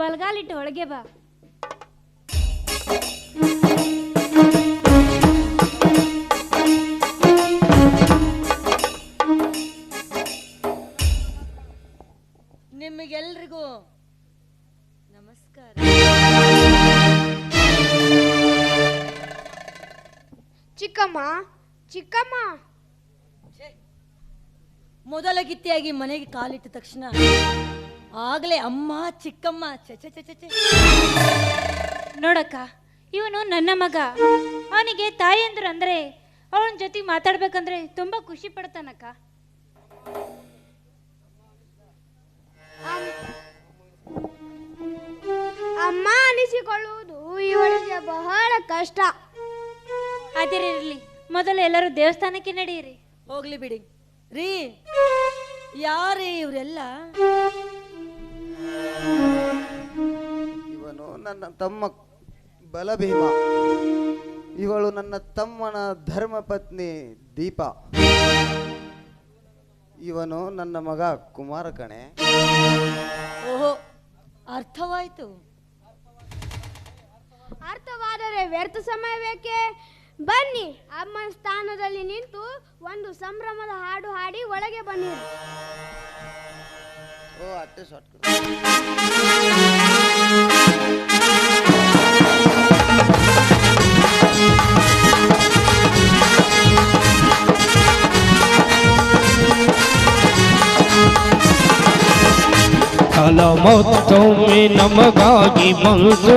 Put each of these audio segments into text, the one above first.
ಬಲ್ಗಾಲಿಟ್ಟು ಒಳಗೆ ಬಾ. ನಿಮಗೆಲ್ರಿಗೂ ನಮಸ್ಕಾರ. ಚಿಕ್ಕಮ್ಮ ಚಿಕ್ಕಮ್ಮ. ಮೊದಲ ಗಿತ್ತಿಯಾಗಿ ಮನೆಗೆ ಕಾಲಿಟ್ಟ ತಕ್ಷಣ ಆಗಲೇ ಅಮ್ಮ ಚಿಕ್ಕಮ್ಮ ಚೆ. ನೋಡಕ್ಕ ಇವನು ನನ್ನ ಮಗ. ಅವನಿಗೆ ತಾಯಂದ್ರು ಅಂದ್ರೆ ಅವನ ಜೊತೆ ಮಾತಾಡ್ಬೇಕಂದ್ರೆ ತುಂಬಾ ಖುಷಿ ಪಡ್ತಾನಕ್ಕ. ಅಮ್ಮ ಅನಿಸಿಕೊಳ್ಳುವುದು ಇವಳಿಗೆ ಬಹಳ ಕಷ್ಟ. ಅದಿರಿರ್ಲಿ ಮೊದಲು ಎಲ್ಲರೂ ದೇವಸ್ಥಾನಕ್ಕೆ ನಡೆಯಿರಿ. ಹೋಗ್ಲಿ ಬಿಡಿ. ರೀ. ಯಾರೇ ಇವರೆಲ್ಲ? ಇವನು ನನ್ನ ತಮ್ಮ ಬಲಭೀಮ. ಇವಳು ನನ್ನ ತಮ್ಮನ ಧರ್ಮಪತ್ನಿ ದೀಪ. ಇವನು ನನ್ನ ಮಗ ಕುಮಾರ ಕಣೆ. ಓಹೋ ಅರ್ಥವಾಯ್ತು. ಅರ್ಥವಾದರೆ ವ್ಯರ್ಥ ಸಮಯ ಬೇಕೆ? ಬನ್ನಿ ಅಮ್ಮನ ಸ್ಥಾನದಲ್ಲಿ ನಿಂತು ಒಂದು ಸಂಭ್ರಮದ ಹಾಡು ಹಾಡಿ ಒಳಗೆ ಬನ್ನಿ. ಓ ಕಾಲ ಮತ್ತೊಮ್ಮೆ ನಮಗಾಗಿ ಬಂದು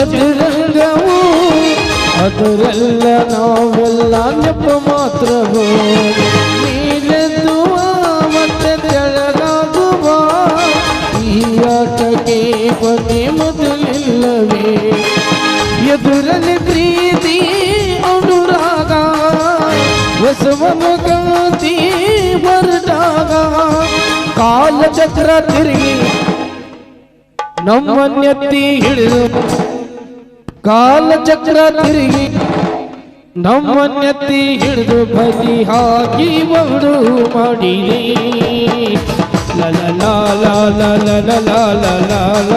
ಚದುರಂಗವು ಅದರೆಲ್ಲ ನಾವೆಲ್ಲ ನೆಪ ಮಾತ್ರವು. ಮೇಲೆದ್ದುವ ಮತ್ತೆ ತೆಳಗಾಗುವ. ಈ ಆಟಕ್ಕೆ ಕೊನೆ ಮೊದಲಿಲ್ಲವೇ. ಎದುರಲ್ಲಿ ಪ್ರೀತಿ, ಅನುರಾಗ. ಬಸವನ ಗಾಂಧಿ ಬರದಾಗ ಕಾಲಚಕ್ರ ತಿರುಗಿ ನಮ್ಮನ್ನೆತ್ತಿ ಹಿಡಿದು ಕಾಲಚಕ್ರ ತಿರುಗಿ ನಮ್ಮನ್ನೆತ್ತಿ ಹಿಡಿದು ಬದಿ ಹಾಕಿ ಬಡು ಮಾಡಿ ಲಲ ಲಾಲ ಲಲ ಲಾಲ ಲಾಲ